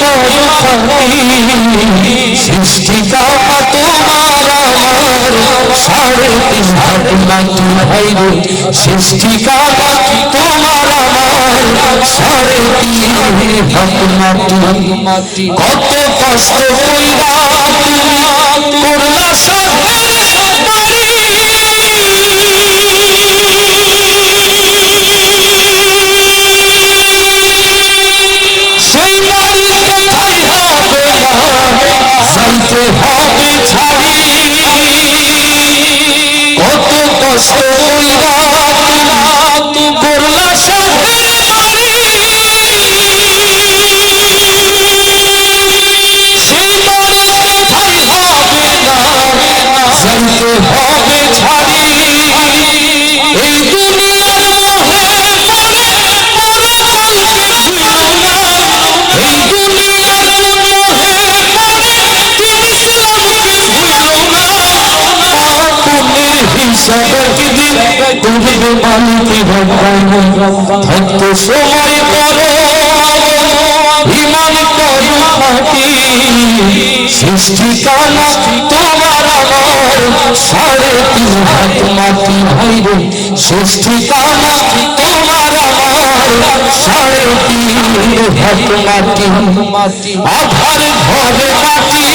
ইমান করো খালি সৃষ্টি কামা তোমার আমার সাড়ে তিন হাত মাটি ভাইরে সৃষ্টি কামা তোমার আমার সাড়ে তিন মাটি কত কষ্ট কইরা করলা সাথে থাকতে সময় করো তোমার আমার সাড়ে তিন হাত মাটি ভাইরে তোমার আমার সাড়ে তিন হাত মাটি। আধার ঘরে মাটির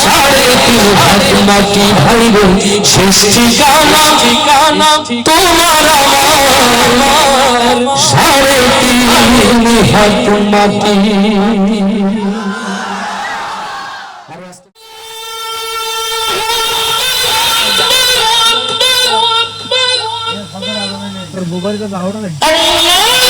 সাড়ে তিন হাত মাটি তোমার আমার সাড়ে তিন হাত আল্লাহ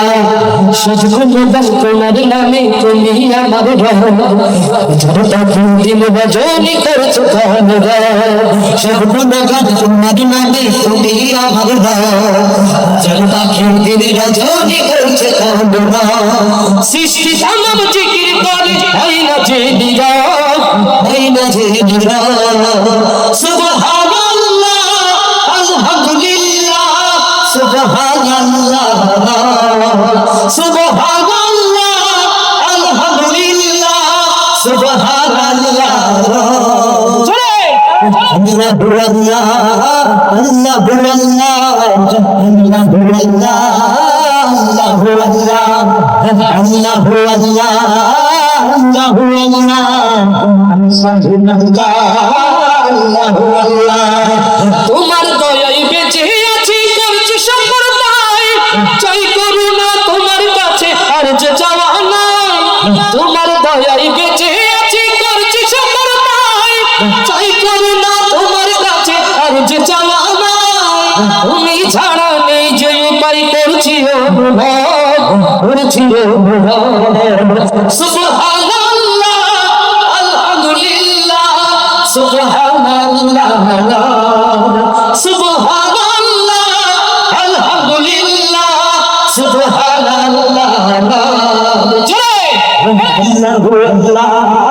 সজগুলো দান তোমার নামে তুমি আমার ঝড়টা দিন ভজনি করছ কামরা সজগুলো গান তোমার নামে তুমি আমার ঝড়টা দিন ভজনি করছ কামরা সৃষ্টি তামাম জিকির করে হয় না যে নিরা হয় না যে নিরা সুবহানাল্লাহ সুবহানাল্লাহ সুবহানাল্লাহ আলহামদুলিল্লাহ সুবহানাল্লাহ। আল্লাহ আল্লাহ আল্লাহ আল্লাহ আল্লাহ الله الله الله الله الله الله তুমি ছাড়া নেই যে উপায় করছি করছি আলহামদুলিল্লাহ সুবহানাল্লাহ সুবহানাল্লাহ আলহামদুলিল্লাহ সুবহানাল্লাহ আল্লাহু আল্লাহ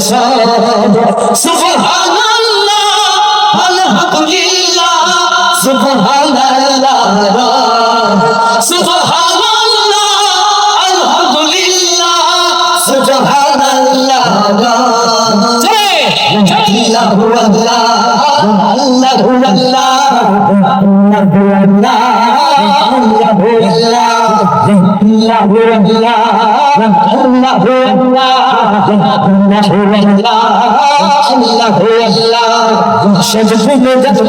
ارشاد سبحان الله الحمدللہ سبحان اللہ سبحان اللہ الحمدللہ سبحان اللہ اللہ هو اللہ اللہ هو اللہ اللہ هو اللہ اللہ هو اللہ اللہ هو اللہ اللہ هو اللہ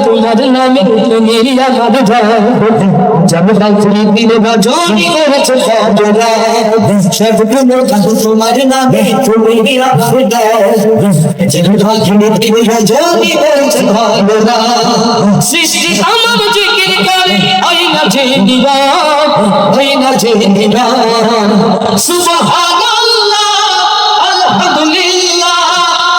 তোমার নামে তুমি আমার জব রাত্রি দিন রজনী করেছে যত তোমার নামে তুমি আমার জব রাত্রি দিন রজনী সৃষ্টি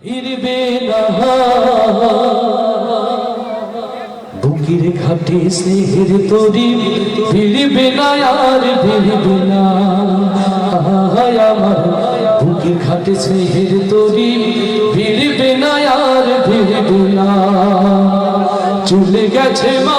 ফিরবে বুকির ঘাটে সে হির তোরি ফিরবে না আর ফিরবে ঘাটে স্নেহের তরি ফিরবে না আর ফিরবে না। চলে গেছে মা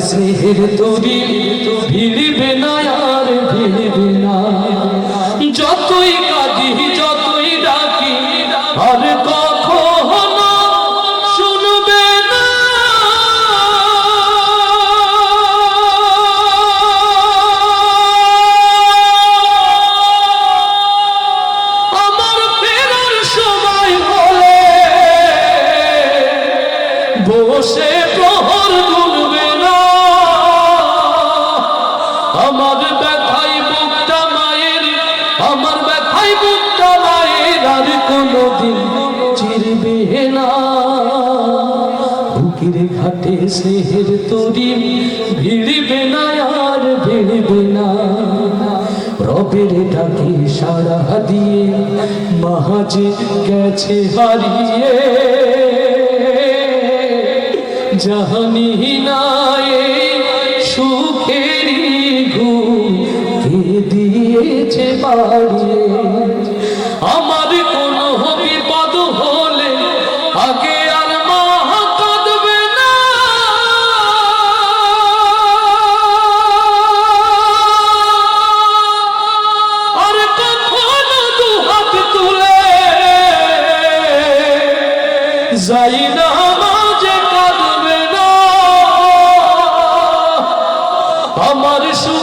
স্নেহের তরি মাহাজে গেছে হারিয়ে। জাহানি নাই সুখেরি কে দিয়েছে বাড়িয়ে। আমার সুখে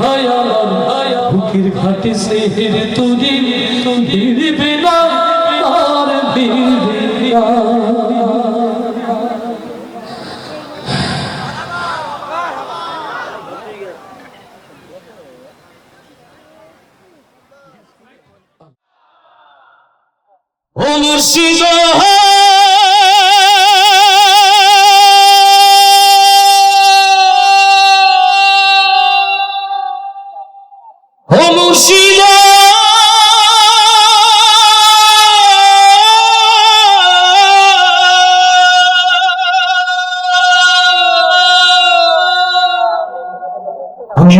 হায় আমার বুকের ঘাটে স্নেহের তরি ভিড়বে না আর ভিড়বে না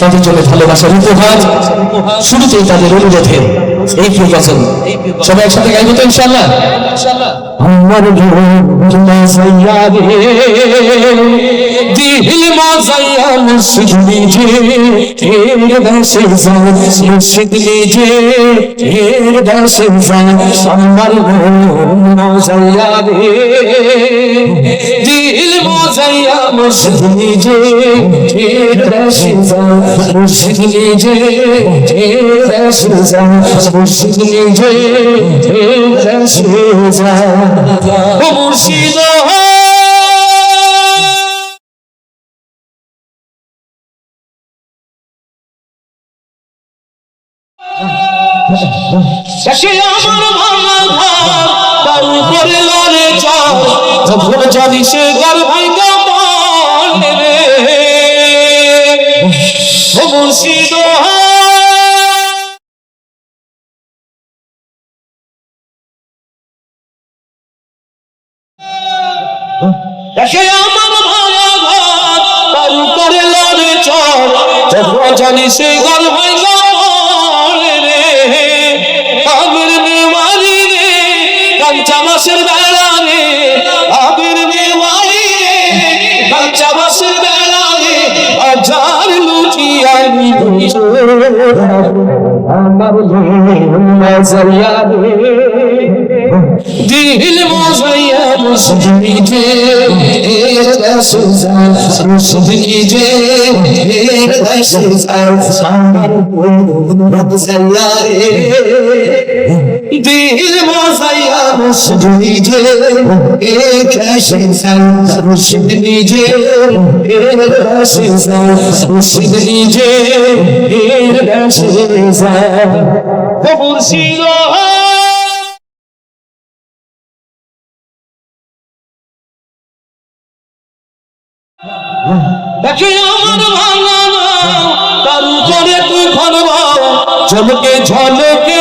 তাদের জন্য ভালোবাসার উপহার শুরুতেই তাদের অনুরোধে এই প্রিয় গজল সবাই একসাথে গাইব তো ইনশাল্লাহ আমার değil mazaya musiklici Yerden sezan musiklici Yerden sezan Sanmarım mazaya Değil mazaya musiklici Yerden sezan musiklici Yerden sezan musiklici Yerden sezan Bu যখন জানি সে গার ভাঙা আমার দিল Değil bozaya musduydu Ekeşin sen Rusdiyici Ekeşin sen Rusdiyici Ekeşin sen Bu kursiyon একে আমার ভাঙা নাও তার উপরে তুই বাও ঝলকে ঝলকে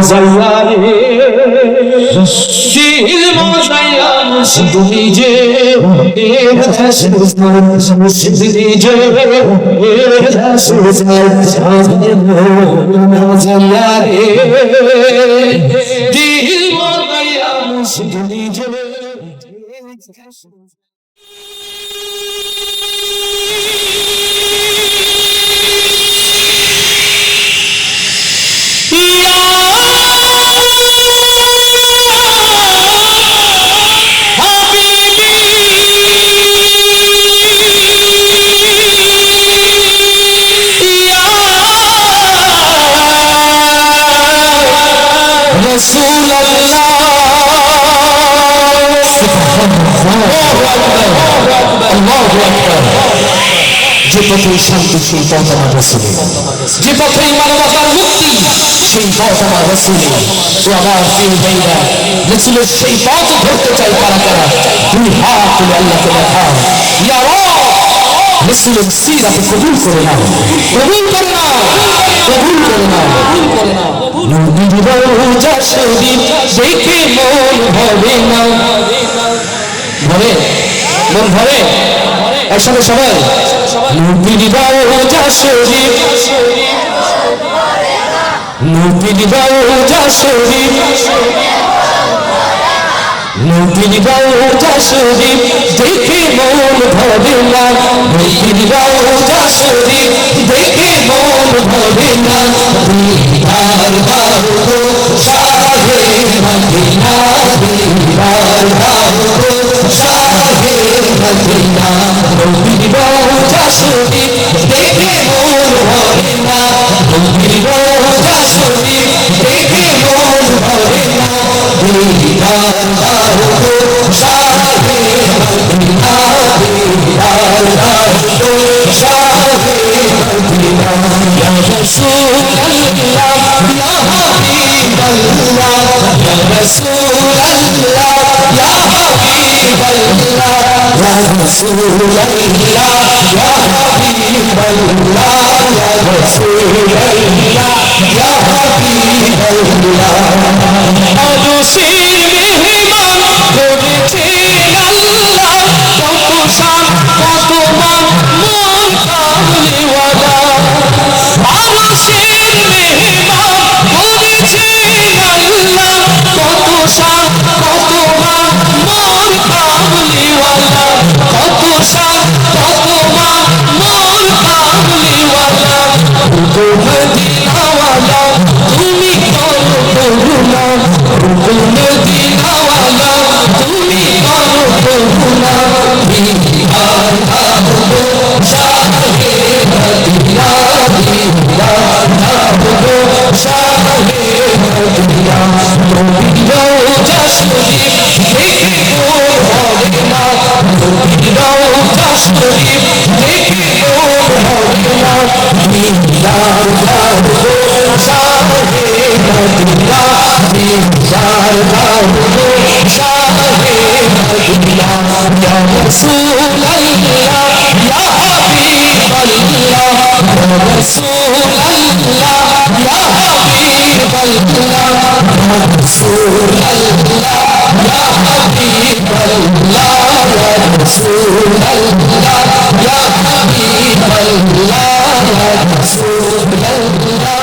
মন মাজাইয়া রে দিল মাজাইয়া তুমি যে এর তুমি যে মাজাইয়া রে দিল মাজাইয়া তুমি যে رسول যে পথে শান্তি সেই পথ আমার রসুলের যে পথে মানবতার মুক্তি সেই পথ আমার রসুলের তো আমার প্রিয় ভাইরা রসুলের সেই পথ ধরতে চাই কারা কারা দুই হাত তুলে আল্লাহকে দেখাও ইয়া রব রসুলের সিরাতে কবুল করে নাও কবুল করে নাও কবুল করে নাও কবুল করে নাও নদীর রোজা শরীর দেখে মন ভরে না ভরে মন ভরে একসাথে সবাই নদীর রোজা শরীর নদীর রোজা শরীর নদীর রোজা শরীর দেখে মন ভরে না। নদীর রোজা শরীর দেখে মন ভরে না। দিদার দাও শাহে মদিনা দিদার দাও শাহে মদিনা। নদীর রোজা শরীর দেখে মন ভরে না। নদীর রোজা দিদার দাও শাহে মদিনা দিদার رسول اللہ